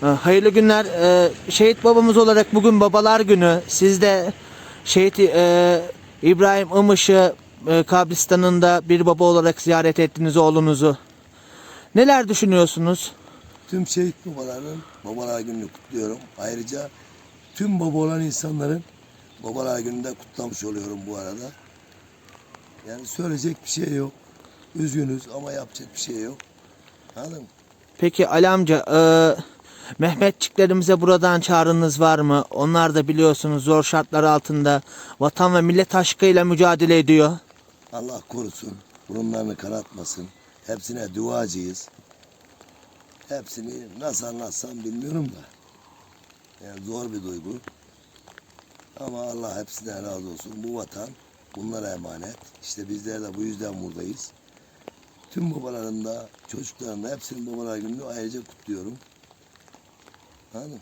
Hayırlı günler. Ee, Şehit babamız olarak bugün babalar günü. Siz de şehit e, İbrahim Imış'ı e, kabristanında bir baba olarak ziyaret ettiniz oğlunuzu. Neler düşünüyorsunuz? Tüm şehit babaların babalar gününü kutluyorum. Ayrıca tüm baba olan insanların babalar gününü de kutlamış oluyorum bu arada. Yani söyleyecek bir şey yok. Üzgünüz ama yapacak bir şey yok. Anladın mı? Peki Ali amca, e, Mehmetçiklerimize buradan çağrınız var mı? Onlar da biliyorsunuz zor şartlar altında vatan ve millet aşkıyla mücadele ediyor. Allah korusun. Burunlarını kanatmasın. Hepsine duacıyız. Hepsini nasıl anlatsam bilmiyorum da. Yani zor bir duygu. Ama Allah hepsinden razı olsun. Bu vatan bunlara emanet. İşte bizler de bu yüzden buradayız. Tüm babaların da çocukların da hepsinin babalar gününü ayrıca kutluyorum. Mı?